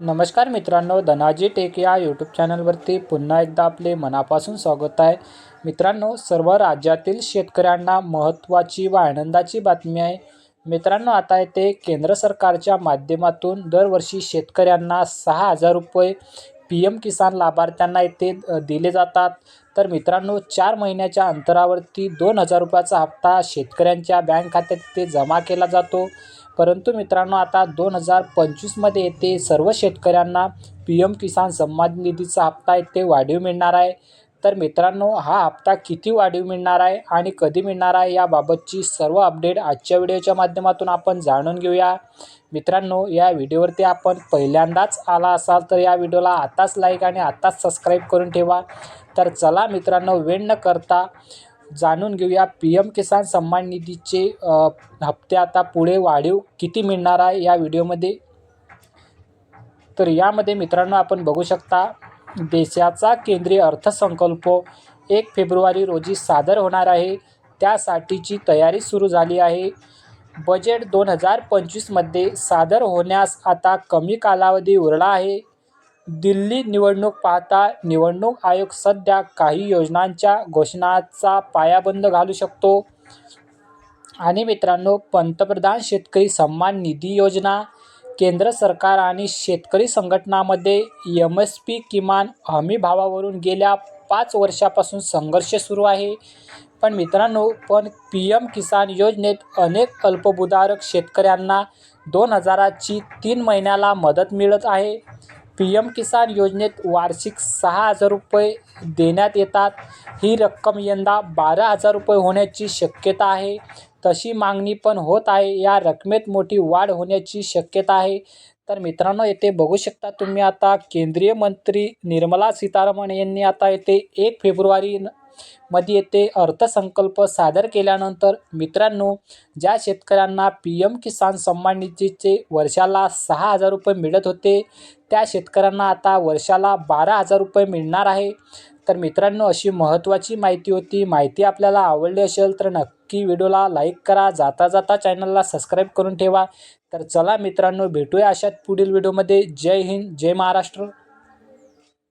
नमस्कार मित्रांनो धनाजी टेक या यूट्यूब चॅनलवरती पुन्हा एकदा आपले मनापासून स्वागत आहे. मित्रांनो सर्व राज्यातील शेतकऱ्यांना महत्त्वाची व आनंदाची बातमी आहे. मित्रांनो आता येथे केंद्र सरकारच्या माध्यमातून दरवर्षी शेतकऱ्यांना सहा हजार रुपये पी एम किसान लाभार्थ्यांना येथे दिले जातात. तर मित्रांनो चार महिन्याच्या अंतरावरती दोन हजार रुपयाचा हप्ता शेतकऱ्यांच्या बँक खात्यात ते जमा केला जातो. परंतु मित्रांनो आता दोन हजार पंचवीसमध्ये ते सर्व शेतकऱ्यांना पी एम किसान सन्मान निधीचा हप्ता आहे ते वाढीव मिळणार आहे. तर मित्रांनो हा हप्ता किती वाढीव मिळणार आहे आणि कधी मिळणार आहे याबाबतची सर्व अपडेट आजच्या व्हिडिओच्या माध्यमातून आपण जाणून घेऊया. मित्रांनो या व्हिडिओवरती आपण पहिल्यांदाच आला असाल तर या व्हिडिओला आताच लाईक आणि आताच सबस्क्राईब करून ठेवा. तर चला मित्रांनो वेळ न करता जाणून घेऊया. पी एम किसान सन्मान निधीचे हप्ते आता पुढे वाढीव किती मिळणार आहे या व्हिडिओमध्ये? तर यामध्ये मित्रांनो आपण बघू शकता देशाचा केंद्रीय अर्थसंकल्प एक फेब्रुवारी रोजी सादर होणार आहे. त्यासाठीची तयारी सुरू झाली आहे. बजेट दोन हजार पंचवीसमध्ये सादर होण्यास आता कमी कालावधी उरला आहे. दिल्ली निवडणूक पाहता निवडणूक आयोग सध्या काही योजनांच्या घोषणाचा पायाबंद घालू शकतो. आणि मित्रांनो पंतप्रधान शेतकरी सन्मान निधी योजना केंद्र सरकार आणि शेतकरी संघटनामध्ये एम एस पी किमान हमी भावावरून गेल्या पाच वर्षापासून संघर्ष सुरू आहे. पण मित्रांनो पण पी एम किसान योजनेत अनेक अल्पभूधारक शेतकऱ्यांना दोन हजाराची तीन महिन्याला मदत मिळत आहे. पी एम किसान योजनेत वार्षिक सहा हजार रुपये देण्यात येतात. ही रक्कम यंदा बारा हजार रुपये होण्याची शक्यता आहे. तशी मागणी पण होत आहे. या रकमेत मोठी वाढ होण्याची शक्यता आहे. तर मित्रांनो येथे बघू शकता तुम्ही आता केंद्रीय मंत्री निर्मला सीतारामन यांनी आता येथे एक फेब्रुवारी मध्ये येथे अर्थसंकल्प सादर केल्यानंतर मित्रांनो ज्या शेतकऱ्यांना पी एम किसान सन्मान निधीचे वर्षाला सहा हजार रुपये मिळत होते त्या शेतकऱ्यांना आता वर्षाला बारा हजार रुपये मिळणार आहे. तर मित्रांनो अशी महत्त्वाची माहिती होती. माहिती आपल्याला आवडली असेल तर नक्की व्हिडिओला लाईक करा. जाता जाता चॅनलला सबस्क्राईब करून ठेवा. तर चला मित्रांनो भेटूया अशात पुढील व्हिडिओमध्ये. जय हिंद जय महाराष्ट्र.